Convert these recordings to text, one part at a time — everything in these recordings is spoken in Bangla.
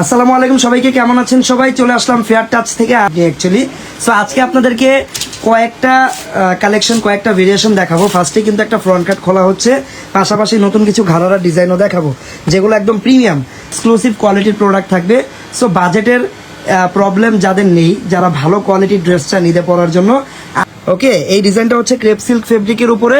আসসালামু আলাইকুম, সবাইকে কেমন আছেন সবাই? চলে আসলাম ফেয়ার টাচ থেকে আপনি অ্যাকচুয়ালি সো আজকে আপনাদেরকে কয়েকটা কালেকশন কয়েকটা ভেরিয়েশন দেখাবো। ফার্স্টে কিন্তু একটা ফ্রন্ট কাট খোলা হচ্ছে। পাশাপাশি নতুন কিছু ঘাড়ারা ডিজাইনও দেখাবো, যেগুলো একদম প্রিমিয়াম এক্সক্লুসিভ কোয়ালিটির প্রোডাক্ট থাকবে। সো বাজেটের প্রবলেম যাদের নেই, যারা ভালো কোয়ালিটির ড্রেসটা নিতে পড়ার জন্য। ওকে এই ডিজাইনটা হচ্ছে ক্রেপ সিল্ক ফেব্রিকের উপরে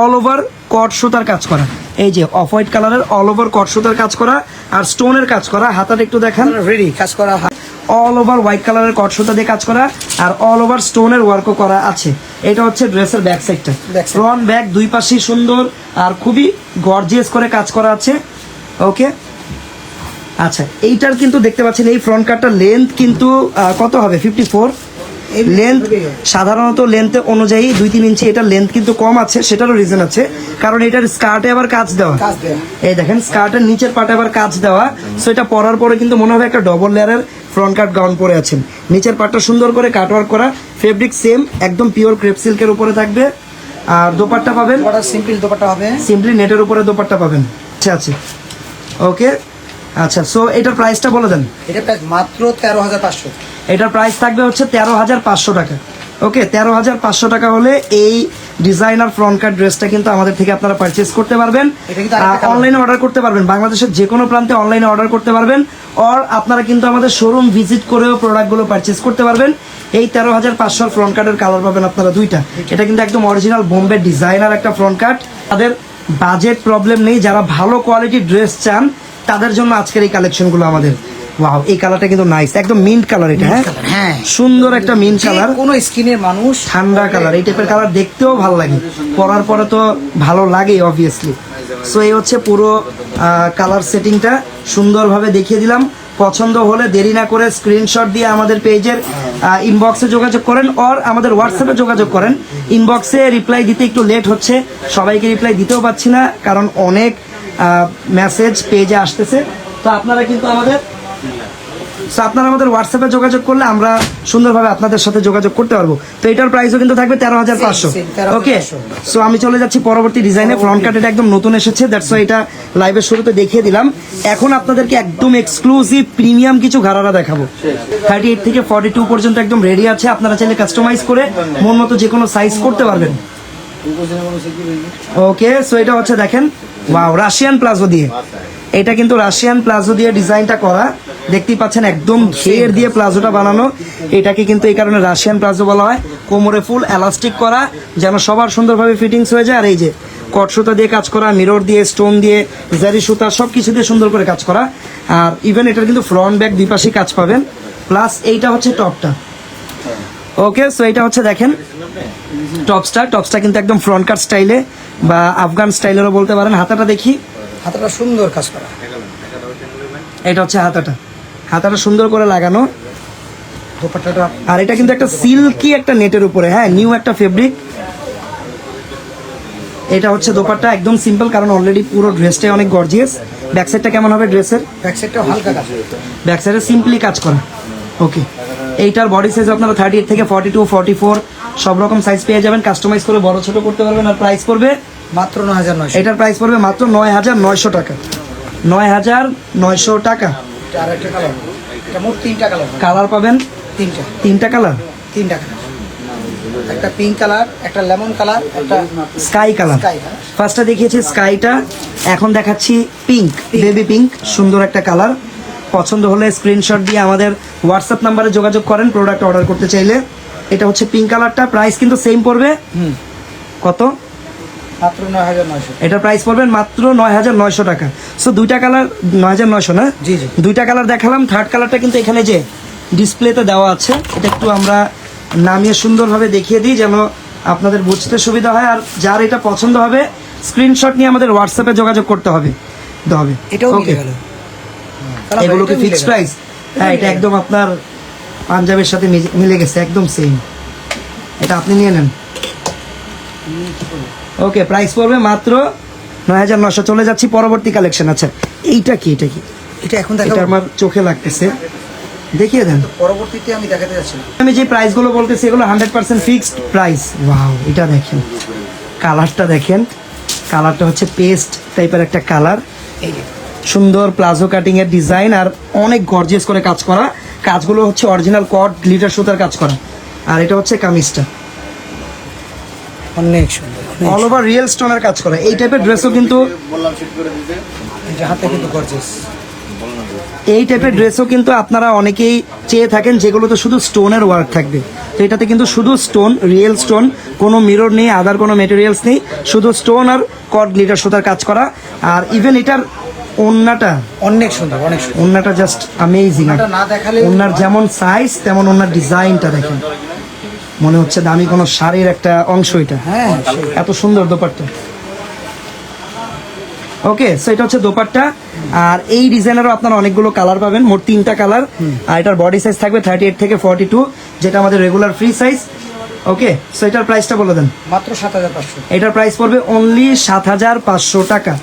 অল ওভার কট সুতার কাজ করা। এই যে অফ হোয়াইট কালারের অল ওভার কট সুতার কাজ করা আর স্টোনের কাজ করা। হাতাটা একটু দেখান। রেডি কাজ করা হয়। অল ওভার হোয়াইট কালারের কট সুতা দিয়ে কাজ করা আর অল ওভার স্টোনের ওয়ার্কও করা আছে। এটা হচ্ছে ড্রেসের ব্যাক সাইডটা। ফ্রন্ট ব্যাক দুই পাশেই সুন্দর আর খুবই গর্জিয়াস করে কাজ করা আছে। ওকে আচ্ছা এইটার কিন্তু দেখতে পাচ্ছেন এই ফ্রন্ট কাটটার লেন্থ কিন্তু কত হবে? ফিফটি ফোর লেন্থ সাধারণত লেন্থ অনুযায়ী দুই তিন ইঞ্চি এটার লেন্থ কিন্তু কম আছে সেটারও রিজন আছে। কারণ এটার স্কার্টে আবার কাজ দেওয়া। এই দেখেন স্কার্টের নিচের পাটে আবার কাজ দেওয়া। সো এটা পরার পরে কিন্তু মনে হবে একটা ডবল লেয়ারের ফ্রন্ট কাট গাউন পরে আছেন। নিচের পাটটা সুন্দর করে কাটওয়ার্ক করা। ফেব্রিক সেম একদম পিওর ক্রেপ সিল্কের উপরে থাকবে। আর দোপাট্টা পাবেন? দোপাটা সিম্পল দোপাটা হবে। সিম্পলি নেটের উপরে দোপাট্টা পাবেন। আচ্ছা আছে ওকে আচ্ছা সো এটার প্রাইসটা বলে দেন। এটা প্রাইস মাত্র তেরো হাজার পাঁচশো। এটার প্রাইস থাকবে হচ্ছে তেরো হাজার পাঁচশো টাকা। ওকে তেরো হাজার পাঁচশো টাকা হলে এই ডিজাইনার ফ্রন্ট কাট ড্রেসটা কিন্তু আমাদের থেকে আপনারা পারচেস করতে পারবেন। অনলাইনে অর্ডার করতে পারবেন বাংলাদেশের যে কোনো প্রান্তে অনলাইনে অর্ডার করতে পারবেন অর আপনারা কিন্তু আমাদের শোরুম ভিজিট করেও প্রোডাক্টগুলো পারচেস করতে পারবেন। এই তেরো হাজার পাঁচশোর ফ্রন্ট কার্ডের কালার পাবেন আপনারা দুইটা। এটা কিন্তু একদম অরিজিনাল বোম্বে ডিজাইনার একটা ফ্রন্ট কাট তাদের বাজেট প্রবলেম নেই যারা ভালো কোয়ালিটির ড্রেস চান তাদের জন্য আজকের এই কালেকশনগুলো আমাদের। ওয়াও এই কালারটা কিন্তু নাইস একদম মিন্ট কালার এটা হ্যাঁ? হ্যাঁ। সুন্দর একটা মিন্ট কালার কোনো স্কিনের মানুষ ঠান্ডা কালার এই টাইপের কালার দেখতেও ভালো লাগে। পরার পরে তো ভালো লাগে অবভিয়াসলি সো এই হচ্ছে পুরো কালার সেটিংটা সুন্দরভাবে দেখিয়ে দিলাম। পছন্দ হলে দেরি না করে স্ক্রিনশট দিয়ে আমাদের পেজের ইনবক্সে যোগাযোগ করেন অর আমাদের হোয়াটসঅ্যাপে যোগাযোগ করেন। ইনবক্সে রিপ্লাই দিতে একটু লেট হচ্ছে। সবাইকে রিপ্লাই দিতেও পাচ্ছি না কারণ অনেক মেসেজ পেজে আসতেছে। তো আপনারা কিন্তু আমাদের সো আপনারা আমাদের হোয়াটসঅ্যাপে যোগাযোগ করলে আমরা সুন্দরভাবে আপনাদের সাথে যোগাযোগ করতে পারব। তো এটার প্রাইসও কিন্তু থাকবে তেরো হাজার পাঁচশো। Same, same, 13,500 ওকে সো আমি চলে যাচ্ছি পরবর্তী ডিজাইনে ফ্রন্ট কাট এটা একদম নতুন এসেছে দ্যাটস এটা লাইভের শুরুতে দেখিয়ে দিলাম। এখন আপনাদেরকে একদম এক্সক্লুসিভ প্রিমিয়াম কিছু ঘাড়ারা দেখাবো। থার্টি এইট থেকে ফর্টি টু পর্যন্ত একদম রেডি আছে। আপনারা চাইলে কাস্টমাইজ করে মন মতো যে কোনো সাইজ করতে পারবেন। ওকে সো এটা হচ্ছে দেখেন ওয়াও রাশিয়ান প্লাজো দিয়ে। এটা কিন্তু রাশিয়ান প্লাজো দিয়ে ডিজাইনটা করা। দেখতেই পাচ্ছেন একদম ঘের দিয়ে প্লাজোটা বানানো। এটাকে কিন্তু এই কারণে রাশিয়ান প্লাজো বলা হয়। কোমরে ফুল এলাস্টিক করা যেন সবার সুন্দরভাবে ফিটিংস হয়ে যায়। আর এই যে কট সুতা দিয়ে কাজ করা মিরর দিয়ে স্টোন দিয়ে জারি সুতা সব কিছু দিয়ে সুন্দর করে কাজ করা। আর ইভেন এটার কিন্তু ফ্রন্ট ব্যাক দুই পাশেই কাজ পাবেন। প্লাস এইটা হচ্ছে টপটা ওকে সো এটা হচ্ছে দেখেন টপসটা টপসটা কিন্তু একদম ফ্রন্ট কাট স্টাইলে বা আফগান স্টাইলেরও বলতে পারেন। হাতাটা দেখি। হাতাটা সুন্দর কাজ করা। এটা হচ্ছে হাতাটা। হাতাটা সুন্দর করে লাগানো। আর এটা কিন্তু একটা সিল্কি একটা নেটের উপরে হ্যাঁ নিউ একটা ফেব্রিক। এটা হচ্ছে দোপাট্টা একদম সিম্পল কারণ অলরেডি পুরো ড্রেসটাই অনেক গর্জিয়াস ব্যাক সাইডটা কেমন হবে ড্রেসের ব্যাক সাইডটাও হালকা কাজ। ব্যাক সাইডে সিম্পলি কাজ করা। ওকে এইটার বডি সাইজ আপনারা থার্টি এইট থেকে ফর্টি টু ফর্টি ফোর সব রকম সাইজ পেয়ে যাবেন। কাস্টমাইজ করে বড় ছোট করতে পারবেন আর প্রাইস পড়বে মাত্র নয় হাজার নয়শো। এটার প্রাইস পড়বে মাত্র নয় হাজার নয়শো টাকা। নয় হাজার নয়শো টাকা। কালার এটা মোট তিনটা কালার কালার পাবেন? তিনটা। তিনটা কালার তিনটা কালার একটা পিঙ্ক কালার একটা লেমন কালার একটা স্কাই কালার। ফার্স্টটা দেখিয়েছি স্কাইটা এখন দেখাচ্ছি পিঙ্ক বেবি পিঙ্ক সুন্দর একটা কালার পছন্দ হলে স্ক্রিনশট দিয়ে আমাদের হোয়াটসঅ্যাপ নাম্বারে যোগাযোগ করেন প্রোডাক্ট অর্ডার করতে চাইলে। এটা হচ্ছে পিঙ্ক কালারটা প্রাইস কিন্তু সেম পড়বে। হুম। কত? মাত্র নয় হাজার নয়শো এটার প্রাইস পড়বেন মাত্র নয় হাজার নয়শো টাকা। সো দুইটা কালার নয় হাজার নয়শো না? জি, জি। দুইটা কালার দেখালাম। থার্ড কালারটা কিন্তু এখানে যে ডিসপ্লেতে দেওয়া আছে এটা একটু আমরা নামিয়ে সুন্দরভাবে দেখিয়ে দিই যেন আপনাদের বুঝতে সুবিধা হয়। আর যার এটা পছন্দ হবে স্ক্রিনশট নিয়ে আমাদের হোয়াটসঅ্যাপে যোগাযোগ করতে হবে। হবে। এটাও ওকে এগুলো কি ফিক্সড প্রাইস হ্যাঁ এটা একদম আপনার পাঞ্জাবের সাথে মিলে গেছে একদম সেম এটা আপনি নিয়ে নেন। ওকে প্রাইস পড়বে মাত্র নয় হাজার নশো চলে যাচ্ছি পরবর্তী কালেকশন আচ্ছা এইটা কি এটা কি? এটা এখন দেখা আমার চোখে লাগতেছে। দেখিয়ে দেন। পরবর্তীতে আমি দেখাতে যাচ্ছি আমি যে প্রাইসগুলো বলতেছি এগুলো hundred percent fixed price wow এটা দেখেন। কালারটা দেখেন। কালারটা হচ্ছে পেস্ট টাইপের একটা কালার এই সুন্দর প্লাজো কাটিং এর ডিজাইন আর অনেক গর্জিয়াস করে কাজ করা। কাজগুলো হচ্ছে অরিজিনাল কট গ্লিটার সুতার কাজ করা। আর এটা হচ্ছে কামিজটা। অনেক সুন্দর অল ওভার রিয়েল স্টোনের কাজ করা। এই টাইপের ড্রেসও কিন্তু সুন্দর। এই যে হাতে কিন্তু গর্জেস এই টাইপের ড্রেসও কিন্তু আপনারা অনেকেই চেয়ে থাকেন যেগুলোতে শুধু স্টোনের ওয়ার্ক থাকবে। তো এটাতে কিন্তু শুধু স্টোন রিয়েল স্টোন কোনো মিরর নেই আদার কোনো মেটেরিয়ালস নেই। শুধু স্টোন আর কট গ্লিটার সুতার কাজ করা। আর ইভেন এটার ওন্নাটা? অনেক সুন্দর অনেক সুন্দর। ওন্নাটা জাস্ট আমেজিং না দেখালে ওনার যেমন সাইজ তেমন ওনার ডিজাইনটা দেখেন। মনে হচ্ছে দামি কোনো শাড়ির একটা অংশ এটা। হ্যাঁ এত সুন্দর দোপাট্টা। ওকে সো এটা হচ্ছে দোপাট্টা। আর এই ডিজাইনেরও আপনারা অনেকগুলো কালার পাবেন। মোট তিনটা কালার আর এটার বডি সাইজ থাকবে থার্টি এইট থেকে ফর্টি টু যেটা আমাদের regular free size okay so এটার প্রাইসটা বলে দেন। মাত্র সাত হাজার পাঁচশো। এটার প্রাইস পড়বে অনলি সাত হাজার পাঁচশো টাকা।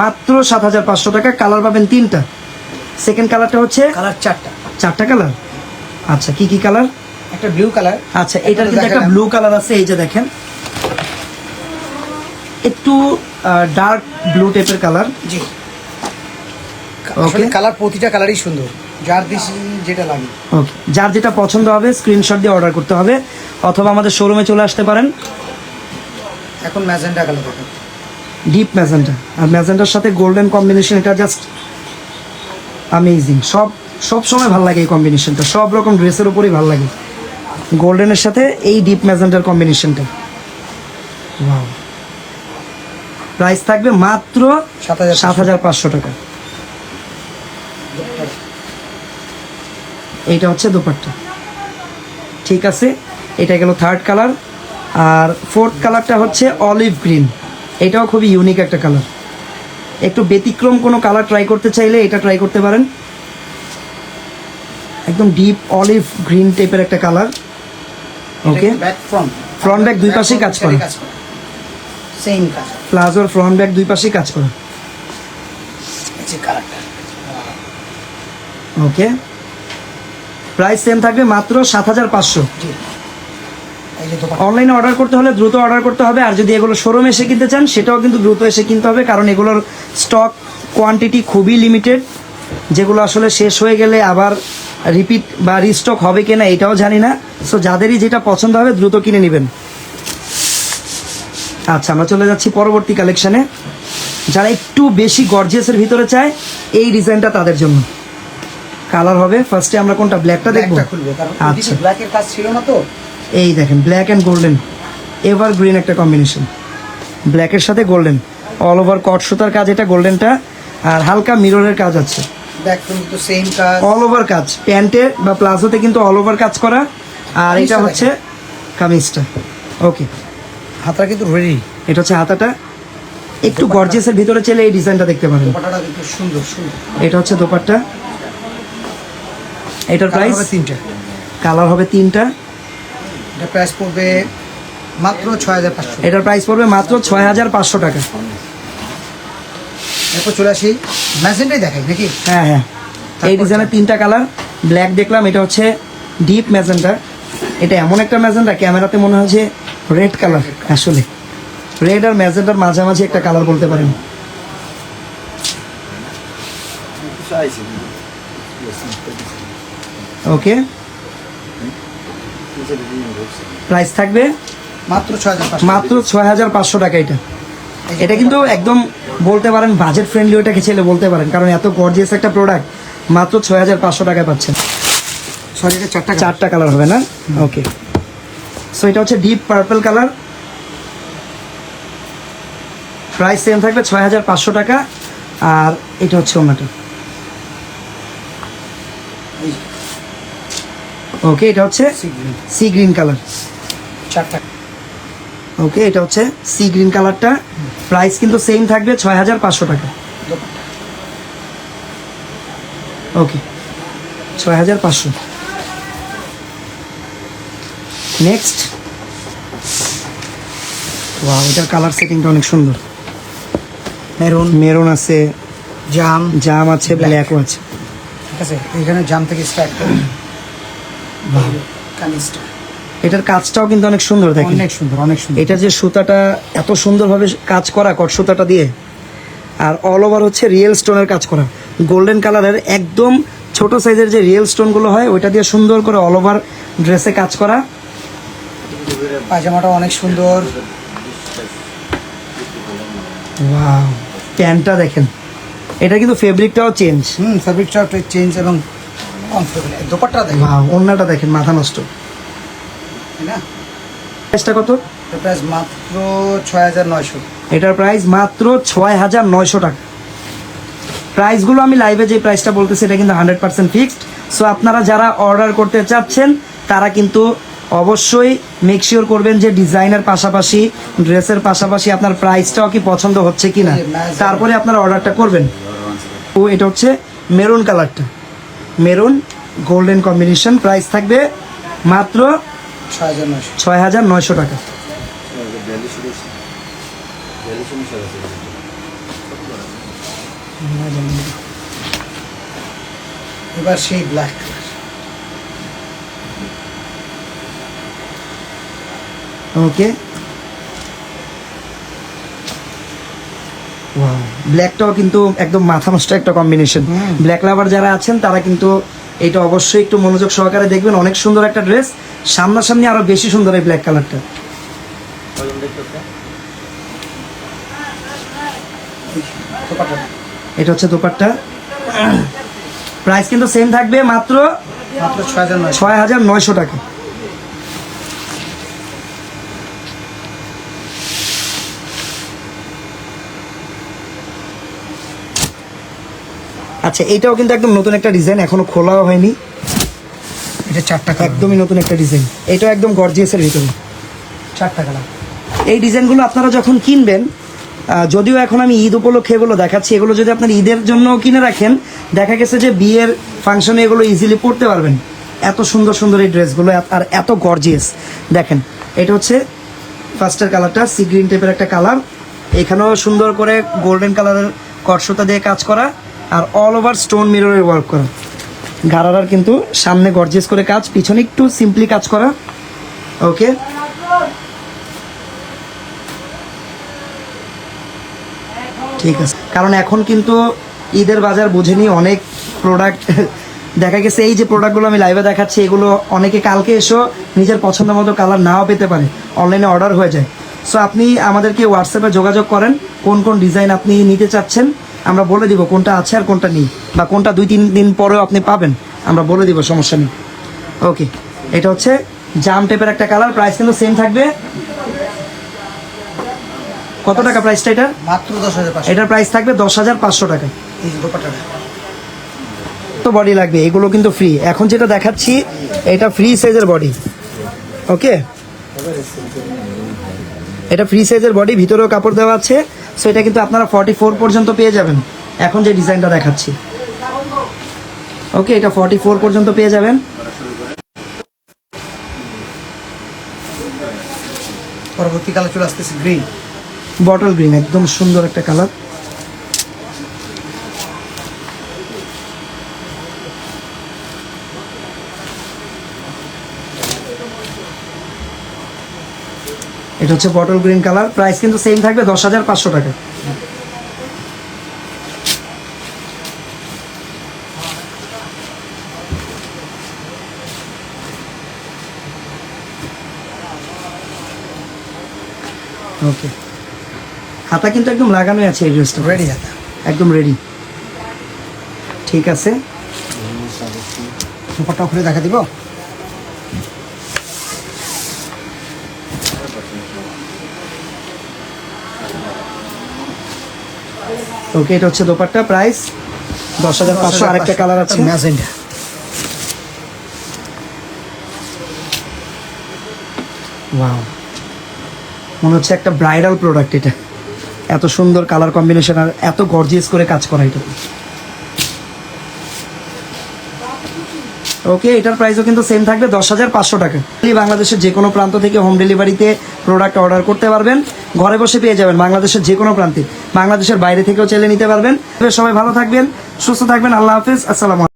মাত্র সাত হাজার পাঁচশো টাকা কালার পাবেন তিনটা। সেকেন্ড কালারটা হচ্ছে কালার চারটা। চারটা কালার আচ্ছা কি কি কালার একটা ব্লু কালার আচ্ছা এটার কিন্তু একটা ব্লু কালার আছে এই যে দেখেন। একটু ডার্ক ব্লু টাইপের কালার জি. আসলে কালার প্রতিটা কালারই সুন্দর। যার যেটা লাগে। ওকে যার যেটা পছন্দ হবে স্ক্রিনশট দিয়ে অর্ডার করতে হবে। অথবা আমাদের শোরুমে চলে আসতে পারেন। এখন ম্যাজেন্ডা কালার দেখেন ডিপ ম্যাজেন্টা আর ম্যাজেন্টার সাথে গোল্ডেন কম্বিনেশন এটা জাস্ট আমেজিং সব সব সময় ভালো লাগে এই কম্বিনেশনটা সব রকম ড্রেসের উপরই ভালো লাগে। গোল্ডেনের সাথে এই ডিপ ম্যাজেন্টার কম্বিনেশনটা প্রাইস থাকবে মাত্র সাত হাজার সাত হাজার পাঁচশো টাকা। এইটা হচ্ছে দুপাট্টা। ঠিক আছে, এটা গেল থার্ড কালার আর ফোর্থ কালারটা হচ্ছে অলিভ গ্রিন এটাও খুবই ইউনিক একটা কালার একটু ব্যতিক্রম কোনো কালার ট্রাই করতে চাইলে এটা ট্রাই করতে পারেন। একদম ডিপ অলিভ গ্রিন টাইপের একটা colour okay back front back দুই পাশেই কাজ করা। সেম কাজ প্লাজোর ফ্রন্ট ব্যাক দুই পাশেই কাজ করা। ওকে প্রাইস সেম থাকবে মাত্র সাত হাজার পাঁচশো। অনলাইনে অর্ডার করতে হলে দ্রুত অর্ডার করতে হবে আর যদি এগুলো শোরুমে এসে কিনতে চান সেটাও কিন্তু দ্রুত এসে কিনতে হবে কারণ এগুলোর স্টক কোয়ান্টিটি খুবই লিমিটেড যেগুলো আসলে শেষ হয়ে গেলে আবার রিপিট বা রিস্টক হবে কিনা এটাও জানি না। সো যাদেরই যেটা পছন্দ হবে দ্রুত কিনে নেবেন। আচ্ছা আমরা চলে যাচ্ছি পরবর্তী কালেকশানে যারা একটু বেশি গর্জিয়াসের ভিতরে চায় এই ডিজাইনটা তাদের জন্য। কালার হবে। ফার্স্টে আমরা কোনটা? ব্ল্যাকটা দেখব? আচ্ছা। ব্ল্যাকের কাজ ছিল না তো। এই দেখেন black and golden ever green একটা কম্বিনেশন ব্ল্যাকের সাথে গোল্ডেন অল ওভার কট সুতার কাজ এটা গোল্ডেনটা আর হালকা মিররের কাজ আছে। অল ওভার কাজ। প্যান্টে বা প্লাজোতে কিন্তু অল ওভার কাজ করা আর এটা হচ্ছে কামিজটা। ওকে হাতটা কিন্তু রেডি এটা হচ্ছে হাতাটা। একটু গর্জিয়াসের ভিতরে চলে এই ডিজাইনটা দেখতে পারেন। সুন্দর সুন্দর। এটা হচ্ছে দোপাট্টা। এটার প্রাইস তিনটে। কালার হবে তিনটা। এটা প্রাইস পড়বে মাত্র ছয় হাজার পাঁচশো এটার প্রাইস পড়বে মাত্র ছয় হাজার পাঁচশো টাকা। এরপর চলে আসি ম্যাজেন্টাই দেখাই নাকি? হ্যাঁ হ্যাঁ। এই ডিজাইনের তিনটা কালার ব্ল্যাক দেখলাম এটা হচ্ছে ডিপ ম্যাজেন্টা এটা এমন একটা ম্যাজেন্টা ক্যামেরাতে মনে হয় যে রেড কালার আসলে। রেড আর ম্যাজেন্টার মাঝামাঝি একটা কালার বলতে পারেন। ওকে প্রাইস থাকবে মাত্র ছয় হাজার পাঁচশো মাত্র ছয় হাজার পাঁচশো টাকা এটা। এটা কিন্তু একদম বলতে পারেন বাজেট ফ্রেন্ডলি ওটাকে ছেলে বলতে পারেন কারণ এত গর্জিয়াস একটা প্রোডাক্ট মাত্র ছয় হাজার পাঁচশো টাকায় পাচ্ছেন। চারটা কালার হবে না? ওকে সো এটা হচ্ছে deep purple colour price same থাকবে ছয় হাজার পাঁচশো টাকা আর এটা হচ্ছে ওনাটা। ওকে এটা হচ্ছে সি গ্রিন কালার চারটা। ওকে এটা হচ্ছে সি গ্রিন কালারটা প্রাইস কিন্তু সেম থাকবে ছয় হাজার পাঁচশো টাকা। ওকে ছয় হাজার পাঁচশো। নেক্সট ওয়াও এটার কালার সেটিংটা অনেক সুন্দর। মেরুন মেরুন আছে। জাম জাম আছে. ব্ল্যাকও আছে। ঠিক আছে এখানে জাম থেকে স্টার্ট কামিজটা এটার কাজটাও কিন্তু অনেক সুন্দর দেখেন। অনেক সুন্দর অনেক সুন্দর। এটা যে সুতাটা এত সুন্দরভাবে কাজ করা কট সুতাটা দিয়ে আর অল ওভার হচ্ছে রিয়েল স্টোনের কাজ করা। গোল্ডেন কালারের একদম ছোট সাইজের যে রিয়েল স্টোনগুলো হয় ওইটা দিয়ে সুন্দর করে অল ওভার ড্রেসে কাজ করা। পায়জামাটা অনেক সুন্দর। ওয়াও প্যান্টটা দেখেন। এটা কিন্তু ফেব্রিকটাও চেঞ্জ হুম ফেব্রিকটা একটু চেঞ্জ এবং কমফোর্টেবল দোপাট্টা দেখো ওয়াও ওড়নাটা দেখেন মাথা নষ্ট। না? প্রাইসটা কত? প্রাইস মাত্র ছয় হাজার নয়শো। এটার প্রাইস মাত্র ছয় হাজার নয়শো টাকা। প্রাইসগুলো আমি লাইভে যে প্রাইসটা বলতেছি এটা কিন্তু হান্ড্রেড পার্সেন্ট ফিক্সড। সো আপনারা যারা অর্ডার করতে চাচ্ছেন তারা কিন্তু অবশ্যই মেক শিওর করবেন যে ডিজাইনের পাশাপাশি ড্রেসের পাশাপাশি আপনার প্রাইসটাও কি পছন্দ হচ্ছে কি না তারপরে আপনারা অর্ডারটা করবেন। ও এটা হচ্ছে মেরুন কালারটা মেরুন গোল্ডেন কম্বিনেশন প্রাইস থাকবে মাত্র ছয় হাজার নয়শো টাকা। এবার সেই ব্ল্যাক ওকে ব্ল্যাকটাও কিন্তু একদম মাথা নষ্ট একটা কম্বিনেশন ব্ল্যাক লাভার যারা আছেন তারা কিন্তু এটা অবশ্যই একটু মনোযোগ সহকারে দেখবেন। অনেক সুন্দর একটা ড্রেস সামনাসামনি আরও বেশি সুন্দর এই ব্ল্যাক কালারটা এটা হচ্ছে দোপাট্টা। প্রাইস কিন্তু সেম থাকবে মাত্র ছয় হাজার নয়শো টাকা। আচ্ছা এটাও কিন্তু একদম নতুন একটা ডিজাইন এখনও খোলাও হয়নি। এটা চারটা কালার একদমই নতুন একটা ডিজাইন এটাও একদম গর্জিয়াসের ভিতরে। চারটা কালার এই ডিজাইনগুলো আপনারা যখন কিনবেন যদিও এখন আমি ঈদ উপলক্ষে এগুলো দেখাচ্ছি এগুলো যদি আপনার ঈদের জন্য কিনে রাখেন দেখা গেছে যে বিয়ের ফাংশনে এগুলো ইজিলি পরতে পারবেন। এত সুন্দর সুন্দর এই ড্রেসগুলো আর এত গর্জিয়াস দেখেন এটা হচ্ছে ফার্স্টের কালারটা সি গ্রিন টাইপের একটা কালার এখানেও সুন্দর করে গোল্ডেন কালারের কটসুতা দিয়ে কাজ করা। আর অল ওভার স্টোন মিররের ওয়ার্ক করা। গারারার কিন্তু সামনে গর্জিয়াস করে কাজ, পিছনে একটু সিম্পলি কাজ করা। ওকে ঠিক আছে। কারণ এখন কিন্তু ঈদের বাজার বুঝেনি, অনেক প্রোডাক্ট দেখা গেছে, এই যে প্রোডাক্টগুলো আমি লাইভে দেখাচ্ছি, এগুলো অনেকে কালকে এসো নিজের পছন্দ মতো কালার নাও পেতে পারে। অনলাইনে অর্ডার হয়ে যায়। সো আপনি আমাদেরকে হোয়াটসঅ্যাপে যোগাযোগ করেন, কোন কোন ডিজাইন আপনি নিতে চাচ্ছেন। আমরা বলে দিব কোনটা আছে আর কোনটা নেই বা কোনটা দুই তিন দিন পরেও আপনি পাবেন আমরা বলে দিব সমস্যা নেই। ওকে এটা হচ্ছে জাম টাইপের একটা কালার প্রাইস কিন্তু সেম থাকবে। কত টাকা প্রাইসটা এটা মাত্র দশ হাজার এটার প্রাইস থাকবে দশ হাজার পাঁচশো টাকা। তো বডি লাগবে এগুলো কিন্তু ফ্রি এখন যেটা দেখাচ্ছি এটা ফ্রি সাইজের বডি ওকে এটা ফ্রি সাইজের বডি ভিতরেও কাপড় দেওয়া আছে। সো এটা কিন্তু আপনারা ফর্টি ফোর পর্যন্ত পেয়ে যাবেন। এখন যে ডিজাইনটা দেখাচ্ছি। ওকে এটা ফর্টি ফোর পর্যন্ত পেয়ে যাবেন। পরবর্তী কালার চলে আসতেছে গ্রিন বটল গ্রিন একদম সুন্দর একটা কালার এটা হচ্ছে বটল গ্রিন কালার প্রাইস কিন্তু সেম থাকবে দশ হাজার পাঁচশো টাকা। ওকে হাতা কিন্তু একদম লাগানোই আছে এই ড্রেসটা রেডি হাতা একদম রেডি ঠিক আছে। দোপাট্টা খুলে দেখা দিব? ওকে এটা হচ্ছে দোপাট্টা প্রাইস দশ হাজার পাঁচশো আরেকটা কালার আছে। ম্যাজেন্ডা ওয়াও মনে হচ্ছে একটা ব্রাইডাল প্রোডাক্ট এটা। এত সুন্দর কালার কম্বিনেশন আর এত গর্জিয়াস করে কাজ করা এটা। ওকে এটার প্রাইসও কিন্তু সেম থাকবে দশ হাজার পাঁচশো টাকা। বাংলাদেশের যে কোনো প্রান্ত থেকে হোম ডেলিভারিতে প্রোডাক্ট অর্ডার করতে পারবেন। ঘরে বসে পেয়ে যাবেন বাংলাদেশের যে কোনো প্রান্তে। বাংলাদেশের বাইরে থেকেও চাইলে নিতে পারবেন। সবাই ভালো থাকবেন, সুস্থ থাকবেন। আল্লাহ হাফিজ। আসসালাম